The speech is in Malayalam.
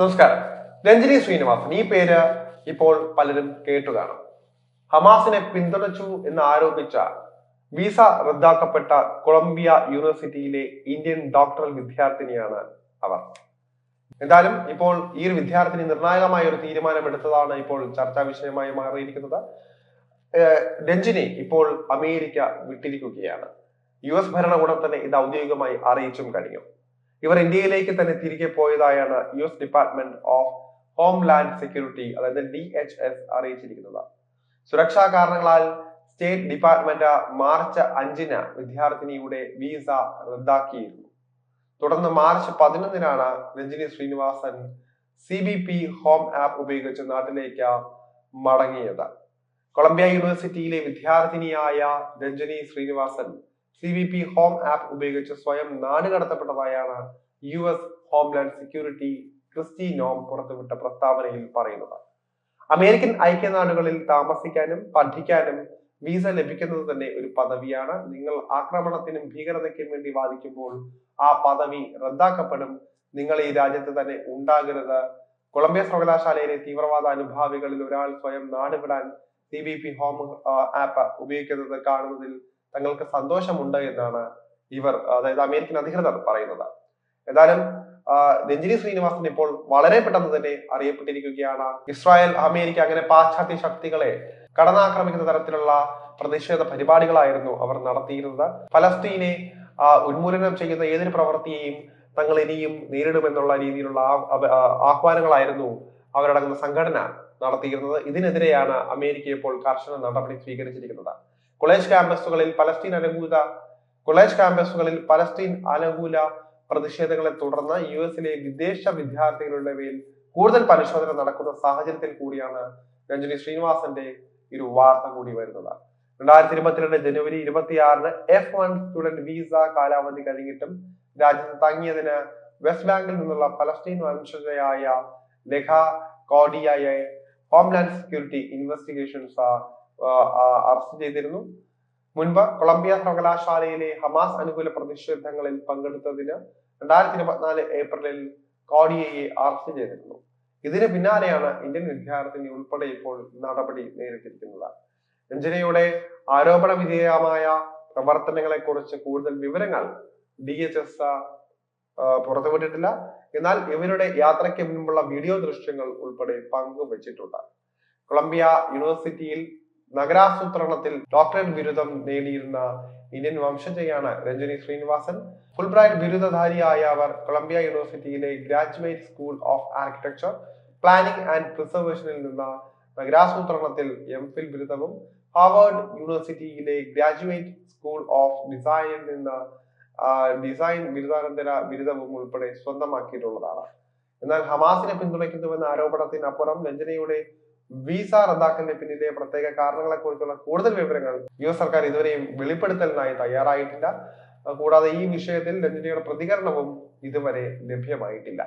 നമസ്കാരം. രഞ്ജിനി ശ്രീനിവാസൻ ഈ പേര് ഇപ്പോൾ പലരും കേട്ടു കാണും. ഹമാസിനെ പിന്തുണച്ചു എന്ന് ആരോപിച്ച വിസ റദ്ദാക്കപ്പെട്ട കൊളംബിയ യൂണിവേഴ്സിറ്റിയിലെ ഇന്ത്യൻ ഡോക്ടറൽ വിദ്യാർത്ഥിനിയാണ് അവർ. എന്തായാലും ഇപ്പോൾ ഈ ഒരു വിദ്യാർത്ഥിനി നിർണായകമായ ഒരു തീരുമാനമെടുത്തതാണ് ഇപ്പോൾ ചർച്ചാ വിഷയമായി മാറിയിരിക്കുന്നത്. രഞ്ജിനി ഇപ്പോൾ അമേരിക്ക വിട്ടിരിക്കുകയാണ്. യു എസ് ഭരണകൂടം തന്നെ ഇത് ഔദ്യോഗികമായി അറിയിച്ചും കഴിഞ്ഞു. ഇവർ ഇന്ത്യയിലേക്ക് തന്നെ തിരികെ പോയതായാണ് U S department of homeland security അതായത് ഡി എച്ച് എസ് അറിയിച്ചിരിക്കുന്നത്. സുരക്ഷാ കാരണങ്ങളാൽ സ്റ്റേറ്റ് ഡിപ്പാർട്ട്മെന്റ് മാർച്ച് അഞ്ചിന് വിദ്യാർത്ഥിനിയുടെ വിസ റദ്ദാക്കിയിരുന്നു. തുടർന്ന് March പതിനൊന്നിനാണ് Ranjini Srinivasan C B P home app ഉപയോഗിച്ച് നാട്ടിലേക്ക് മടങ്ങിയത്. കൊളംബിയ യൂണിവേഴ്സിറ്റിയിലെ വിദ്യാർത്ഥിനിയായ Ranjini Srinivasan C V P home app ഉപയോഗിച്ച് സ്വയം നാടുകടത്തപ്പെട്ടതായാണ് U S homeland security Kristi Noem പുറത്തുവിട്ട പ്രസ്താവനയിൽ പറയുന്നത്. അമേരിക്കൻ ഐക്യനാടുകളിൽ താമസിക്കാനും പഠിക്കാനും വിസ ലഭിക്കുന്നത് തന്നെ ഒരു പദവിയാണ്. നിങ്ങൾ ആക്രമണത്തിനും ഭീകരതയ്ക്കും വേണ്ടി വാദിക്കുമ്പോൾ ആ പദവി റദ്ദാക്കപ്പെടും. നിങ്ങൾ ഈ രാജ്യത്ത് തന്നെ ഉണ്ടാകരുത്. കൊളംബിയ സർവകലാശാലയിലെ തീവ്രവാദ അനുഭാവികളിൽ ഒരാൾ സ്വയം നാടുവിടാൻ C B P home app ഉപയോഗിക്കുന്നത് കാണുന്നതിൽ തങ്ങൾക്ക് സന്തോഷമുണ്ട് എന്നാണ് ഇവർ അതായത് അമേരിക്കൻ അധികൃതർ പറയുന്നത്. എന്തായാലും രഞ്ജിനി ശ്രീനിവാസൻ ഇപ്പോൾ വളരെ പെട്ടെന്ന് തന്നെ അറിയപ്പെട്ടിരിക്കുകയാണ്. ഇസ്രായേൽ അമേരിക്ക അങ്ങനെ പാശ്ചാത്യ ശക്തികളെ കടന്നാക്രമിക്കുന്ന തരത്തിലുള്ള പ്രതിഷേധ പരിപാടികളായിരുന്നു അവർ നടത്തിയിരുന്നത്. ഫലസ്തീനെ ഉന്മൂലനം ചെയ്യുന്ന ഏതൊരു പ്രവൃത്തിയെയും തങ്ങൾ ഇനിയും നേരിടുമെന്നുള്ള രീതിയിലുള്ള ആഹ്വാനങ്ങളായിരുന്നു അവരടങ്ങുന്ന സംഘടന നടത്തിയിരുന്നത്. ഇതിനെതിരെയാണ് അമേരിക്ക ഇപ്പോൾ കർശന നടപടി സ്വീകരിച്ചിരിക്കുന്നത്. കോളേജ് ക്യാമ്പസുകളിൽ പലസ്തീൻ അനുകൂല കൊളേജ് ക്യാമ്പസുകളിൽ പലസ്തീൻ അനുകൂല പ്രതിഷേധങ്ങളെ തുടർന്ന് യു എസിലെ വിദേശ വിദ്യാർത്ഥികളുടെ മേൽ കൂടുതൽ പരിശോധന നടക്കുന്ന സാഹചര്യത്തിൽ കൂടിയാണ് രഞ്ജനി ശ്രീനിവാസന്റെ ഒരു വാർത്ത കൂടി വരുന്നത്. രണ്ടായിരത്തി ഇരുപത്തിരണ്ട് ജനുവരി ഇരുപത്തിയാറിന് എഫ് വൺ സ്റ്റുഡന്റ് വിസ കാലാവധി കഴിഞ്ഞിട്ടും രാജ്യത്ത് തങ്ങിയതിന് വെസ്റ്റ് ബാങ്കിൽ നിന്നുള്ള ഫലസ്തീൻ വംശജയായ ലെഖ കോഡിയായ ഹോംലാൻഡ് സെക്യൂരിറ്റി ഇൻവെസ്റ്റിഗേഷൻസ് അറസ്റ്റ് ചെയ്തിരുന്നു. മുൻപ് കൊളംബിയ സർവകലാശാലയിലെ ഹമാസ് അനുകൂല പ്രതിഷേധങ്ങളിൽ പങ്കെടുത്തതിന് രണ്ടായിരത്തി ഇരുപത്തിനാല് ഏപ്രിലിൽ കോഡിയയെ അറസ്റ്റ് ചെയ്തിരുന്നു. ഇതിന് പിന്നാലെയാണ് ഇന്ത്യൻ വിദ്യാർത്ഥിനി ഉൾപ്പെടെ ഇപ്പോൾ നടപടി നേരിട്ടിരിക്കുന്നത്. രഞ്ജനയുടെ ആരോപണ വിധേയമായ പ്രവർത്തനങ്ങളെ കുറിച്ച് കൂടുതൽ വിവരങ്ങൾ ഡി എച്ച് എസ് പുറത്തുവിട്ടിട്ടില്ല. എന്നാൽ ഇവരുടെ യാത്രയ്ക്ക് മുൻപുള്ള വീഡിയോ ദൃശ്യങ്ങൾ ഉൾപ്പെടെ പങ്കുവച്ചിട്ടുണ്ട്. കൊളംബിയ യൂണിവേഴ്സിറ്റിയിൽ നഗരാസൂത്രണത്തിൽ ഡോക്ടറേറ്റ് ബിരുദം നേടിയിരുന്ന ഇന്ത്യൻ വംശജയാണ് രഞ്ജനി ശ്രീനിവാസൻ. ഫുൾബ്രൈറ്റ് ബിരുദധാരിയായ അവർ കൊളംബിയ യൂണിവേഴ്സിറ്റിയിലെ graduate school of architecture planning and പ്രിസർവേഷനിൽ നിന്ന് നഗരാസൂത്രണത്തിൽ എം ഫിൽ ബിരുദവും ഹാർവേർഡ് യൂണിവേഴ്സിറ്റിയിലെ ഗ്രാജുവേറ്റ് സ്കൂൾ ഓഫ് ഡിസൈനിൽ നിന്ന് ഡിസൈൻ ബിരുദാനന്തര ബിരുദവും ഉൾപ്പെടെ സ്വന്തമാക്കിയിട്ടുള്ളതാണ്. എന്നാൽ ഹമാസിനെ പിന്തുണയ്ക്കുന്നുവെന്ന ആരോപണത്തിനപ്പുറം രഞ്ജനയുടെ വിസ റദ്ദാക്കലിന് പിന്നിലെ പ്രത്യേക കാരണങ്ങളെ കുറിച്ചുള്ള കൂടുതൽ വിവരങ്ങൾ യു എസ് സർക്കാർ ഇതുവരെയും വെളിപ്പെടുത്തലിനായി തയ്യാറായിട്ടില്ല. കൂടാതെ ഈ വിഷയത്തിൽ രഞ്ജിനിയുടെ പ്രതികരണവും ഇതുവരെ ലഭ്യമായിട്ടില്ല.